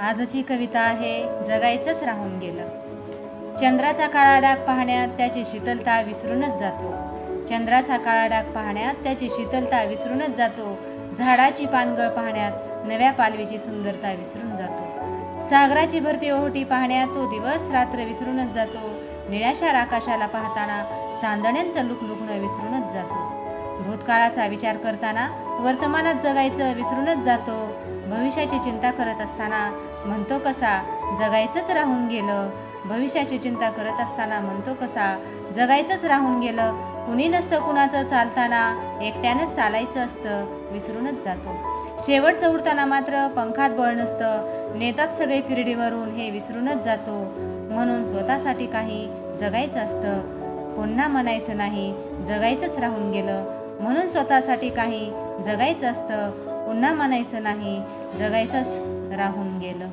आजची कविता आहे जगायचंच राहून गेलं. चंद्राचा काळा डाग पाहण्यात त्याची शीतलता विसरूनच जातो. चंद्राचा काळा डाग पाहण्यात त्याची शीतलता विसरूनच जातो. झाडाची पानगळ पाहण्यात नव्या पालवीची सुंदरता विसरून जातो. सागराची भरती ओहोटी पाहण्यात तो दिवस रात्र विसरूनच जातो. निळ्याशार आकाशाला पाहताना चांदण्यांचं लुकलुकणं विसरूनच जातो. भूतकाळाचा विचार करताना वर्तमानात जगायचं विसरूनच जातो. भविष्याची चिंता करत असताना म्हणतो कसा जगायचंच राहून गेलं. भविष्याची चिंता करत असताना म्हणतो कसा जगायचंच राहून गेलं. कुणी नसतं कुणाचं चालताना एकट्यानंच चालायचं असतं विसरूनच जातो. शेवटचं चढताना मात्र पंखात बळ नसतं. नेतात सगळे तिरडीवरून हे विसरूनच जातो. म्हणून स्वतःसाठी काही जगायचं असतं. पुन्हा म्हणायचं नाही जगायचंच राहून गेलं. म्हणून स्वतःसाठी काही जगायचं असतं पुन्हा म्हणायचं नाही जगायचंच राहून गेलं.